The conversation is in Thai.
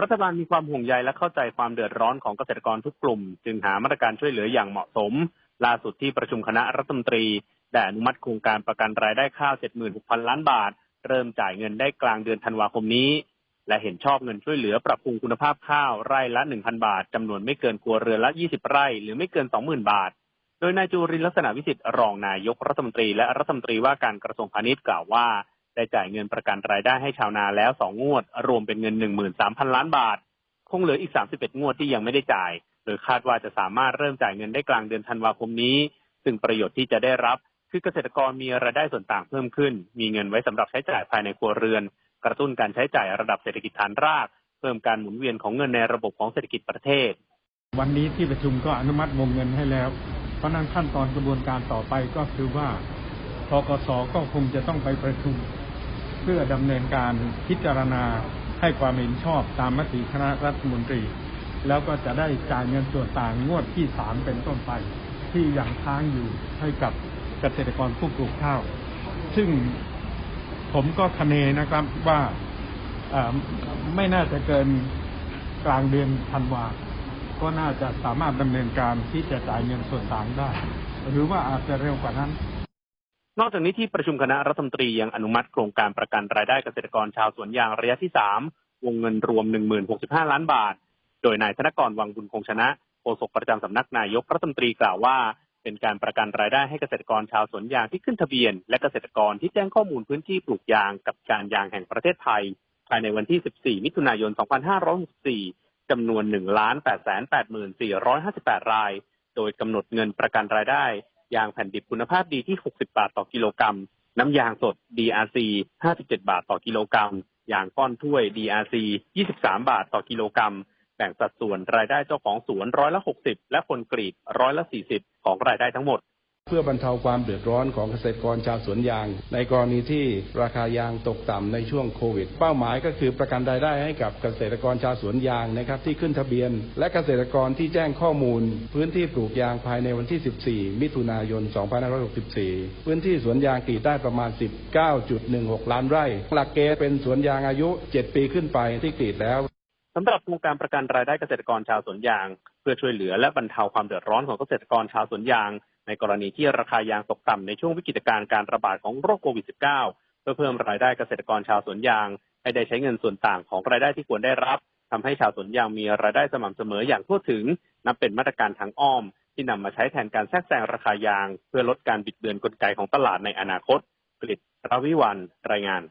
รัฐบาลมีความห่วงใยและเข้าใจความเดือดร้อนของเกษตรกรทุกกลุ่ม จึงหามาตรการช่วยเหลืออย่างเหมาะสม ล่าสุดที่ประชุมคณะรัฐมนตรีได้อนุมัติโครงการประกันรายได้ข้าว 76,000 ล้านบาท เริ่มจ่ายเงินได้กลางเดือนธันวาคมนี้ และเห็นชอบเงินช่วยเหลือปรับปรุงคุณภาพข้าวไร่ละ 1,000 บาทจำนวนไม่เกินครัวเรือนละ 20 ไร่ หรือไม่เกิน 20,000 บาท โดยนายจุรินลักษณะวิสิทธิ์รองนายกรัฐมนตรีและรัฐมนตรีว่าการกระทรวงพาณิชย์กล่าวว่า ได้จ่ายเงินประกันรายได้ให้ชาวนาแล้ว2งวด รวมเป็นเงิน13,000ล้านบาท คงเหลืออีก31งวดที่ยังไม่ได้จ่าย โดยคาดว่าจะสามารถเริ่มจ่ายเงินได้กลางเดือนธันวาคมนี้ ซึ่งประโยชน์ที่จะได้รับ คือเกษตรกรมีรายได้ส่วนต่างเพิ่มขึ้น มีเงินไว้สำหรับใช้จ่ายภายในครัวเรือน กระตุ้นการใช้จ่ายระดับเศรษฐกิจฐานราก เพิ่มการหมุนเวียนของเงินในระบบของเศรษฐกิจประเทศ วันนี้ที่ประชุมก็อนุมัติวงเงินให้แล้ว เพราะนั้นขั้นตอนกระบวนการต่อไปก็คือว่าทกสก็คงจะต้องไปประชุม เพื่อดำเนินการพิจารณาให้ความเห็นชอบตามมติคณะรัฐมนตรี แล้วก็จะได้จ่ายเงินส่วนต่างงวดที่สามเป็นต้นไป ที่ยังค้างอยู่ให้กับเกษตรกรผู้ปลูกข้าว ซึ่งผมก็คเนนะครับว่าไม่น่าจะเกินกลางเดือนธันวาก็น่าจะสามารถดำเนินการที่จะจ่ายเงินส่วนต่างได้ หรือว่าอาจจะเร็วกว่านั้น นอกจากนี้ที่ประชุมคณะรัฐมนตรียังอนุมัติโครงการประกันรายได้เกษตรกรชาวสวนยางระยะที่ 3 วงเงินรวม 1065 ล้านบาท โดยนายธนกรวังบุญคงชนะโฆษกประจำสำนักนายกรัฐมนตรีกล่าวว่า เป็นการประกันรายได้ให้เกษตรกรชาวสวนยางที่ขึ้นทะเบียน และเกษตรกรที่แจ้งข้อมูลพื้นที่ปลูกยางกับการยางแห่งประเทศไทย ภายในวันที่ 14 มิถุนายน 2564จำนวน 1,884,458 ราย โดยกำหนดเงินประกันรายได้ ยางแผ่นดิบคุณภาพดีที่ 60 บาทต่อกิโลกรัม น้ำยางสด DRC 57 บาทต่อกิโลกรัม ยางก้อนถ้วย DRC 23 บาทต่อกิโลกรัม แบ่งสัดส่วนรายได้เจ้าของสวนร้อยละ 60 และคนกรีดร้อยละ 40 ของรายได้ทั้งหมด เพื่อบรรเทาความเดือดร้อนของเกษตรกรชาวสวนยาง ในกรณีที่ราคายางตกต่ำในช่วงโควิด เป้าหมายก็คือประกันรายได้ให้กับเกษตรกรชาวสวนยางนะครับที่ขึ้นทะเบียน และเกษตรกรที่แจ้งข้อมูล พื้นที่ปลูกยางภายในวันที่ 14 มิถุนายน 2564 พื้นที่สวนยางกรีดได้ประมาณ 19.16 ล้านไร่ หลักเกณฑ์เป็นสวนยางอายุ 7 ปีขึ้นไปที่กรีดแล้ว สำหรับโครงการประกันรายได้เกษตรกรชาวสวนยาง เพื่อช่วยเหลือและบรรเทาความเดือดร้อนของเกษตรกรชาวสวนยาง ในกรณีที่ราคายางตกต่ำในช่วงวิกฤตการณ์การระบาดของโรคโควิด -19 เพื่อเพิ่มรายได้เกษตรกรชาวสวนยาง ให้ได้ใช้เงินส่วนต่างของรายได้ที่ควรได้รับทำให้ชาวสวนยางมีรายได้สม่ำเสมออย่างทั่วถึง นับเป็นมาตรการทางอ้อม ที่นำมาใช้แทนการแทรกแซงราคายาง เพื่อลดการบิดเบือนกลไกของตลาดในอนาคตกฤษรวิวันรายงาน